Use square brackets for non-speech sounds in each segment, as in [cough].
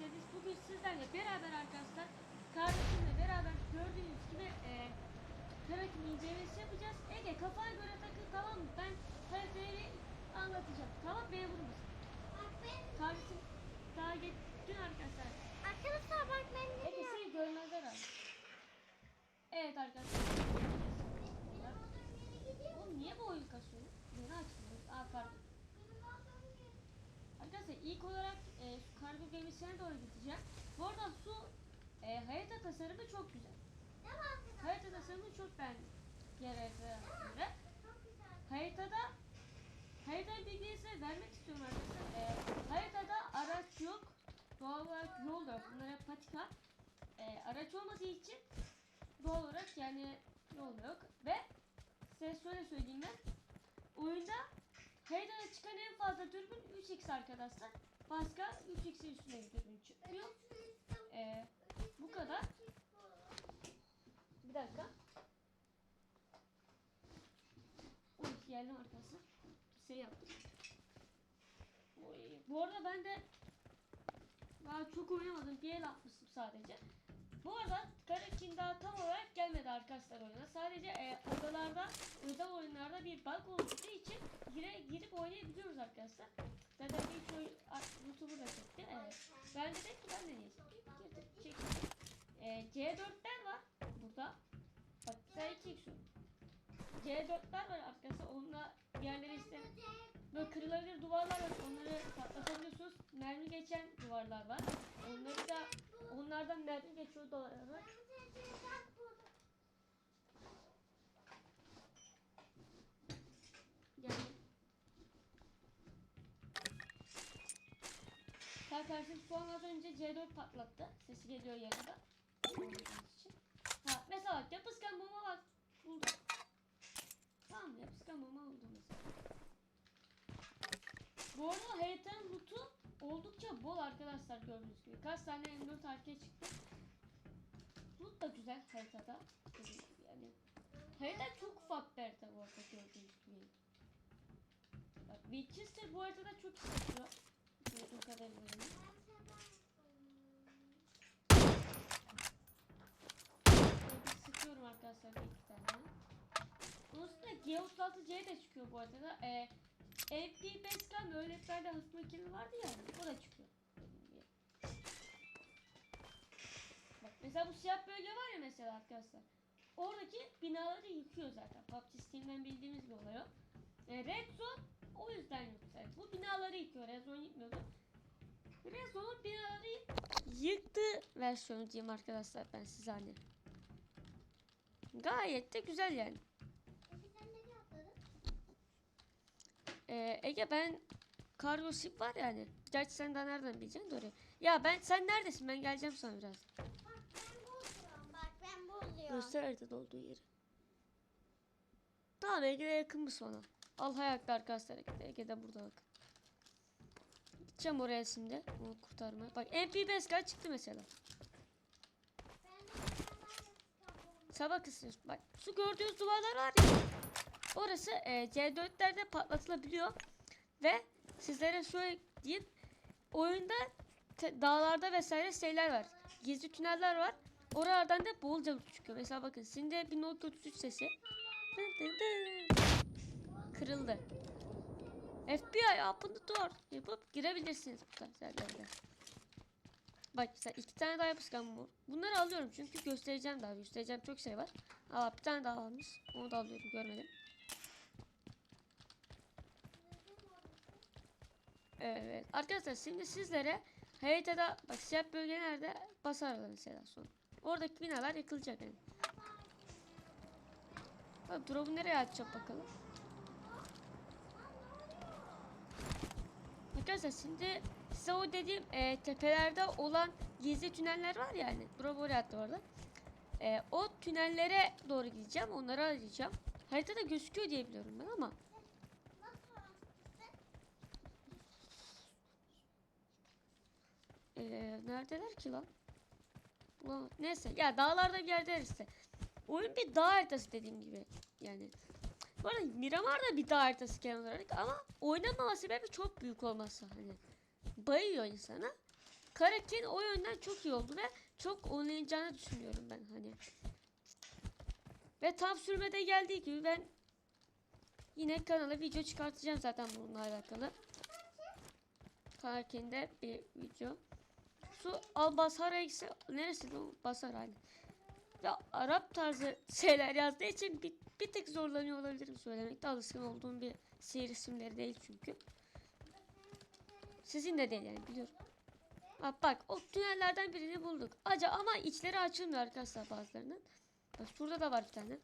Servis. Bugün sizlerle beraber arkadaşlar kardeşimle beraber gördüğünüz gibi e, Karakin incelemesi yapacağız. Ege kafana göre takıl tamam mı? Ben haritayı anlatacağım. Tamam beni vurmasın. Kardeşim daha geç dün arkadaşlar. arkadaşlar bak ben ne Ege seni görmezler abi. Evet arkadaşlar. Oğlum niye bu oyun kasıyor? Yeni açıldı. Aa pardon. Benim olduğum yere. Arkadaşlar ilk olarak e, şu gemisine doğru gideceğim. Bu arada su e, harita tasarımı çok güzel. Harita tasarımını çok. Çok güzel. Haritada haritanın bilgileri size vermek istiyorum arkadaşlar. E, haritada araç yok. Doğal olarak yol da yok. Bunlar hep patika. E, araç olmadığı için doğal olarak yani yol yok. Ve size şöyle söyleyeyim ben. Oyunda haritada çıkan en fazla dürbün 3x arkadaşlar. Başka 3x'in üstüne bir dürbün çıkıyor. E, bu kadar. Bir dakika. Oy geldim arkadaşlar. Şey yaptım. Oy. Bu arada ben de daha çok oynamadım. Bir el atmıştım sadece. Bu arada Karakin daha tam olarak gelmedi arkadaşlar oyuna. Sadece e, odalarda, özel oyunlarda bir bug olduğu için gire, girip oynayabiliyoruz arkadaşlar. Zaten bir oyun YouTuber da çekti. Evet. Ben de dedim ki ben de deneyeceğim. Girdim, çektim. E, C4'ler var burada. Bak sen çek şunu. C4'ler var arkadaşlar. Onunla yerleri işte böyle kırılabilir duvarlar var. Onları patlatabiliyorsunuz. Mermi geçen duvarlar var. Onları da onlardan mermi geçiyor duvarlar. Yani Sağ karşım şu an az önce C4 patlattı. Sesi geliyor yanında. Ha, mesela bak yapışkan bomba bak. Buldum. Tamam yapışkan bomba buldum mesela. Bu arada haritanın lootu oldukça bol arkadaşlar gördüğünüz gibi. Kaç tane M4 arkaya çıktı. Loot da güzel haritada. Yani harita çok ufak bir harita bu arada gördüğünüz gibi. Bak Winchester bu haritada çok istiyor. Gördüğüm kadarıyla. Böyle sıkıyorum arkadaşlar bir iki tane. Bunun üstüne G36C de çıkıyor bu arada. Ee, MP5K öğretlerde hafif makine vardı ya. O da çıkıyor. Bak mesela bu siyah bölge var ya mesela arkadaşlar. Oradaki binaları yıkıyor zaten. PUBG Steam'den bildiğimiz bir olay o. E, Red Zone o yüzden zaten. Bu binaları yıkıyor. Red Zone yıkmıyordu. Red Zone'un binaları yıktı versiyonu diyeyim arkadaşlar ben size hani. Gayet de güzel yani. Ee, Ege ben kargo ship var yani. Gerçi sen daha nereden bileceksin orayı. Ya ben sen neredesin? Ben geleceğim sana biraz. Bak ben buluyorum. Bak ben buluyorum. Göster haritada olduğu yeri. Tamam Ege'de yakınmış bana. Al hayatlı arkadaşlar Ege'de. Ege'de burada bak. Gideceğim oraya şimdi. Onu kurtarmaya. Bak MP5 çıktı mesela. De de Sabah kısmı. Bak şu gördüğünüz duvarlar var ya. Orası e, C4'lerde patlatılabiliyor. Ve sizlere şöyle diyeyim. Oyunda dağlarda vesaire şeyler var. Gizli tüneller var. Oralardan da bolca çıkıyor. Mesela bakın şimdi bir Nokia 33 sesi. Dın dın dın. Kırıldı. FBI open the yapıp girebilirsiniz bu tarz. Bak mesela iki tane daha yapışkan bu. Bunları alıyorum çünkü göstereceğim daha. Göstereceğim çok şey var. Aa bir tane daha almış. Onu da alıyorum görmedim. Evet. Arkadaşlar şimdi sizlere haritada bak siyah bölgelerde basarlar mesela sonra. Oradaki binalar yıkılacak yani. Bak drop'u nereye atacak bakalım. Arkadaşlar şimdi size o dediğim e, tepelerde olan gizli tüneller var ya hani. Attı orada. E, o tünellere doğru gideceğim. Onları arayacağım. Haritada gözüküyor diye biliyorum ben ama. Nasıl açtın? E, neredeler ki lan? Ulan, neyse ya dağlarda bir yerde işte. Oyun bir dağ haritası dediğim gibi. Yani. Bu arada Miramar da bir dağ haritası genel olarak ama oynamama sebebi çok büyük olması hani. Bayıyor insana. Karakin o yönden çok iyi oldu ve çok oynayacağını düşünüyorum ben hani. Ve tam sürmede geldiği gibi ben yine kanala video çıkartacağım zaten bununla alakalı. Karakin'de bir video. Su al basara ise neresi o basar hani. Ve Arap tarzı şeyler yazdığı için bir, bir tık zorlanıyor olabilirim söylemekte. Alışkın olduğum bir seyir isimleri değil çünkü. Sizin de değil yani biliyorum. Ha, bak o tünellerden birini bulduk. Aca ama içleri açılmıyor arkadaşlar bazılarının. Bak şurada da var bir tane.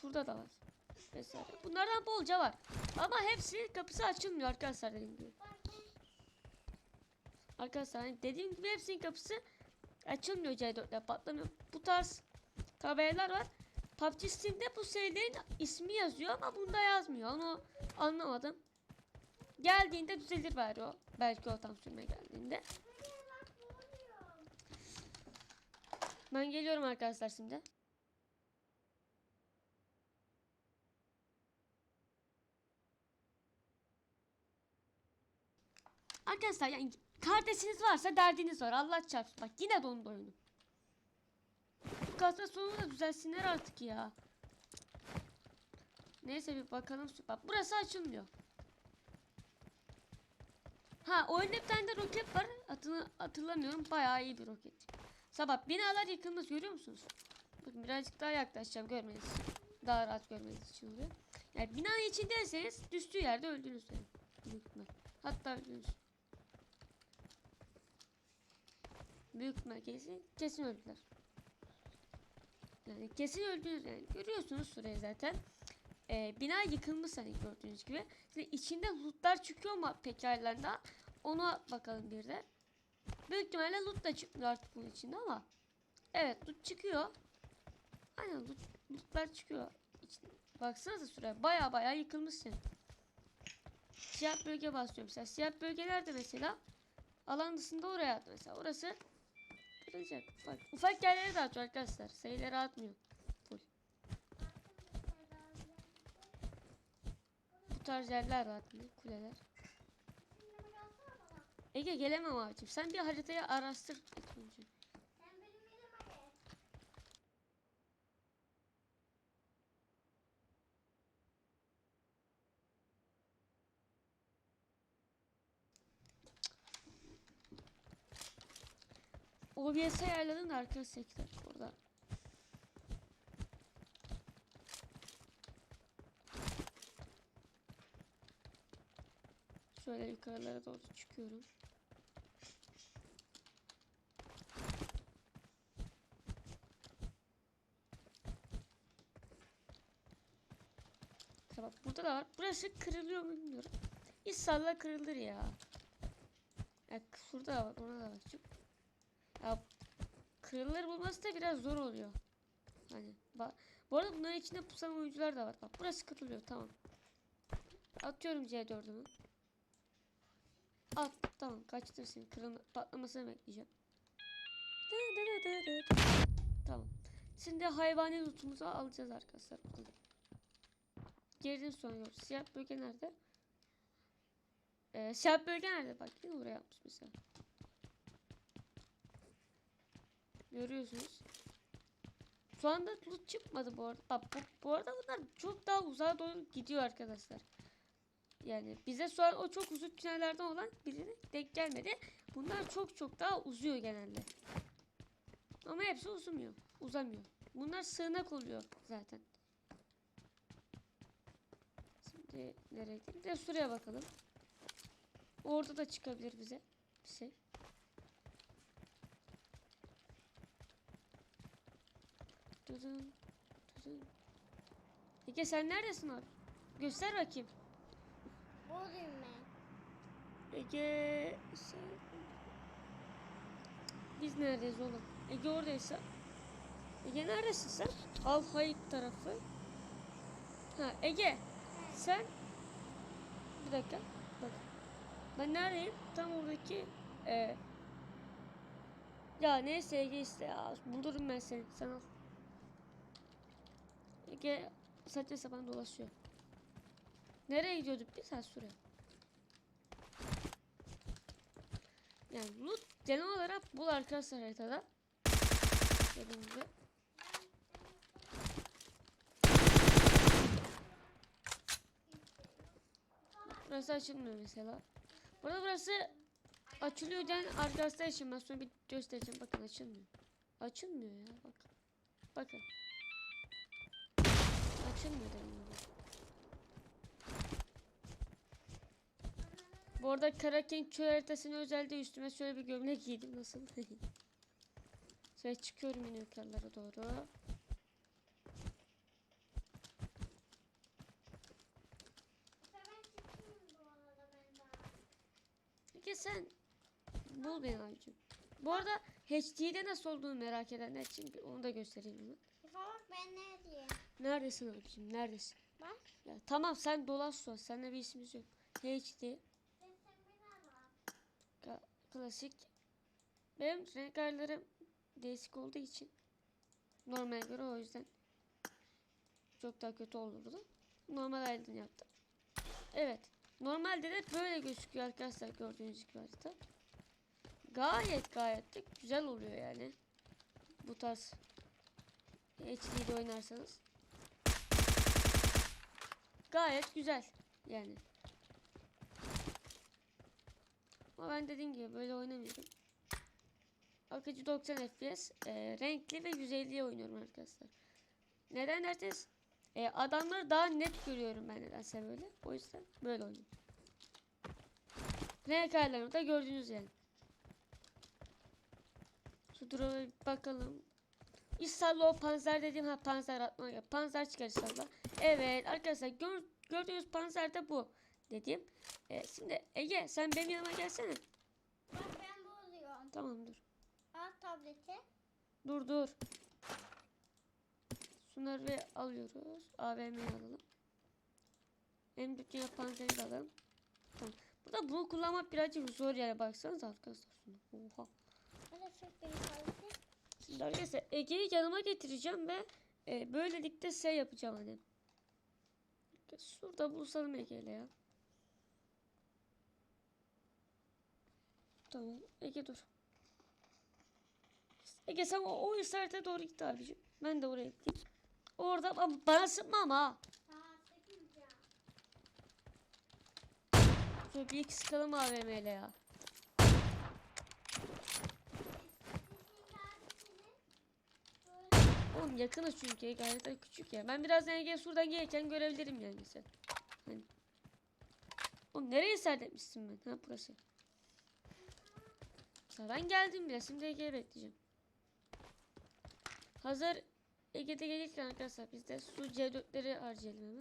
Şurada da var. Vesaire. Bunlardan bolca var. Ama hepsi kapısı açılmıyor arkadaşlar dediğim gibi. Arkadaşlar hani dediğim gibi hepsinin kapısı açılmıyor C4'le patlamıyor. Bu tarz tabelalar var. PUBG Steam'de bu serilerin ismi yazıyor ama bunda yazmıyor. Onu anlamadım. Geldiğinde düzelir bari o. Belki o tam sürme geldiğinde. Ben geliyorum arkadaşlar şimdi. Arkadaşlar yani kardeşiniz varsa derdiniz var. Allah çarpsın. Bak yine dondu oyunum. Kasma sonu da düzelsinler artık ya. Neyse bir bakalım. Bak burası açılmıyor. Ha oyunda bir tane de roket var. Adını hatırlamıyorum. Bayağı iyi bir roket. Sabah binalar yıkılmış görüyor musunuz? Bakın birazcık daha yaklaşacağım görmeniz. Daha rahat görmeniz için oluyor. Yani binanın içindeyseniz düştüğü yerde öldünüz yani. Hatta öldünüz. Büyük ihtimal kesin, kesin öldüler. Yani kesin öldünüz yani. Görüyorsunuz süreyi zaten. Ee, bina yıkılmış hani gördüğünüz gibi. Şimdi içinde lootlar çıkıyor mu pekala da ona bakalım bir de. Büyük ihtimalle loot da çıkmıyor artık bunun içinde ama. Evet loot çıkıyor. Aynen loot, lootlar çıkıyor. İçinde. Baksanıza süre baya baya yıkılmış yani. Siyah bölge basıyorum mesela. Siyah bölgelerde mesela alan dışında oraya mesela. Orası kırılacak. Bak ufak yerlere de atıyor arkadaşlar. Sayıları atmıyor. Full. Bu tarz yerler atmıyor. Kuleler. Ege gelemem abicim. Sen bir haritayı araştır ilk önce. Sen benim elime gel. OBS ayarladım da arka sektor orada. Şöyle yukarılara doğru çıkıyorum. Tamam burada da var. Burası kırılıyor mu bilmiyorum. İnşallah kırılır ya. Ya şurada da var, orada da var. Çık. Kırılır bulması da biraz zor oluyor. Hani bu arada bunların içinde pusan oyuncular da var. Bak burası kırılıyor tamam. Atıyorum C4'ümü. At tamam kaçtırsın kırılma patlamasını bekleyeceğim. Dı dı dı dı dı. Tamam. Şimdi hayvani lootumuzu alacağız arkadaşlar buradan. Geriden sonra yok. Siyah bölge nerede? Ee, siyah bölge nerede? Bak yine oraya yapmış mesela. Görüyorsunuz. Şu anda loot çıkmadı bu arada. Bak bu, bu arada bunlar çok daha uzağa doğru gidiyor arkadaşlar. Yani bize şu an o çok uzun tünellerden olan birine denk gelmedi. Bunlar çok çok daha uzuyor genelde. Ama hepsi uzamıyor. Uzamıyor. Bunlar sığınak oluyor zaten. Şimdi nereye gidelim? De şuraya bakalım. Orada da çıkabilir bize bir şey. Dudun, dudun. Ege sen neredesin abi? Göster bakayım. Buradayım ben. Ege sen... Biz neredeyiz oğlum? Ege oradaysa. Ege neredesin sen? Al Hayip tarafı. Ha Ege sen bir dakika bak. Ben neredeyim? Tam oradaki e, ya neyse Ege işte ya bulurum ben seni. Sen al. Ege saçma sapan dolaşıyor. Nereye gidiyorduk biz? Ha şuraya. Yani loot genel olarak bul arkadaşlar haritada. Dediğim gibi. Burası açılmıyor mesela. Burada burası açılıyor den arkadaşlar için ben sonra bir göstereceğim. Bakın açılmıyor. Açılmıyor ya bak. Bakın. Dedim gibi. Bu arada Karakin köy haritasının özelde üstüme şöyle bir gömlek giydim. Nasıl? [laughs] şöyle çıkıyorum yine yukarılara doğru. Peki sen bul beni abicim. Bu arada HD'de nasıl olduğunu merak edenler için onu da göstereyim. Bak ben ne diyeyim? Neredesin abicim? Neredesin? Bak. Ya tamam sen dolaş sonra. Seninle bir işimiz yok. HD ka- klasik. Benim renk ayarlarım değişik olduğu için normale göre o yüzden çok daha kötü olurdu. Normal ayarını yaptım. Evet. Normalde de böyle gözüküyor arkadaşlar gördüğünüz gibi harita. Gayet gayet de güzel oluyor yani. Bu tarz HD'de oynarsanız. Gayet güzel yani. Ama ben dediğim gibi böyle oynamıyorum. Akıcı 90 FPS, e, renkli ve 150'ye oynuyorum arkadaşlar. Neden derseniz e, adamları daha net görüyorum ben nedense böyle. O yüzden böyle oynuyorum. Renk ayarlarını da gördünüz yani. Şu bir bakalım. İnşallah o panzer dediğim ha panzer atma panzer çıkar inşallah. Evet arkadaşlar gör, gördüğünüz panzer de bu dediğim. E, şimdi Ege sen benim yanıma gelsene. Bak ben bozuyorum. Tamam dur. Al tableti. Dur dur. Şunları alıyoruz. AVM'yi alalım. Hem dünya panzeri de alalım. Tamam. Burada bunu kullanmak birazcık zor yani baksanız arkadaşlar. Oha. Şimdi arkadaşlar Ege'yi yanıma getireceğim ve e, böylelikle şey yapacağım hani. Şurada buluşalım Ege'yle ya. Tamam Ege dur. Ege sen o, o işarete doğru git abicim. Ben de oraya gideyim. Orada ama bana sıkma ama. Şöyle bir sıkalım AVM'yle ya. Oğlum yakınız çünkü harita küçük ya. Ben birazdan Ege'yi şuradan gelirken görebilirim yani sen. Hani. Oğlum nereye serdetmişsin ben? Ha burası. Mesela ben geldim bile. Şimdi Ege'yi bekleyeceğim. Hazır Ege'de gelirken arkadaşlar biz de su C4'leri harcayalım hemen.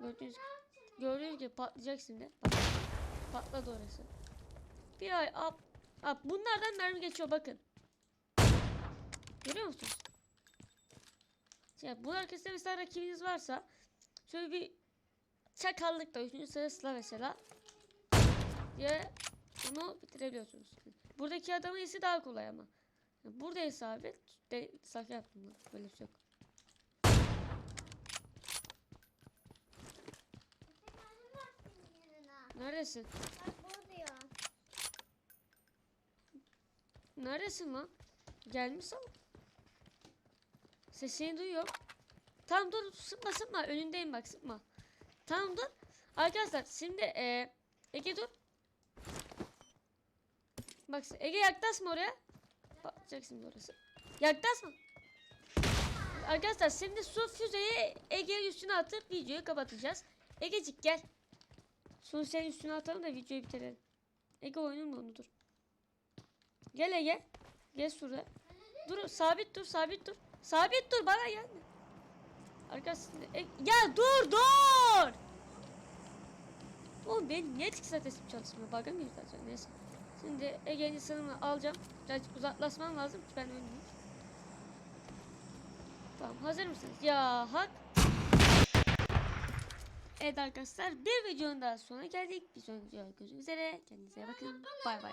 Gördüğünüz, gördüğünüz gibi patlayacak şimdi. Bak, patladı orası. Bir ay ap, ap. Bunlardan mermi geçiyor bakın. Görüyor musunuz? Şey, bu arkasında mesela rakibiniz varsa şöyle bir çakallıkla 3. sırasıyla mesela diye bunu bitirebiliyorsunuz. Buradaki adamın iyisi daha kolay ama. Burada isabet de sakın yaptım. Böyle bir şey yok. Neredesin? Bak bozuyorum. Neredesin lan? Gelmiş ama. Sesini duyuyorum. Tamam dur sıkma sıkma önündeyim bak sıkma. Tamam dur. Arkadaşlar şimdi e, Ege dur. Bak Ege yaklaşma oraya. Patlayacak şimdi orası. Yaklaşma. Arkadaşlar şimdi su füzeyi Ege'nin üstüne atıp videoyu kapatacağız. Egecik gel. Su senin üstüne atalım da videoyu bitirelim. Ege oyunun mu dur. Gel Ege. Gel şurada. Dur sabit dur sabit dur. Sabit dur bana gelme. Arkadaşlar e, ya dur dur. Oğlum benim niye TikTok sesim çalışmıyor? Bug'a mı girdi acaba? Neyse. Şimdi Ege'nin sınırını alacağım. Birazcık uzaklaşmam lazım ki ben ölmeyeyim. Tamam hazır mısınız? Ya hak. Evet arkadaşlar bir videonun daha sonuna geldik. Bir sonraki videoda görüşmek üzere. Kendinize bakın. Bay bay.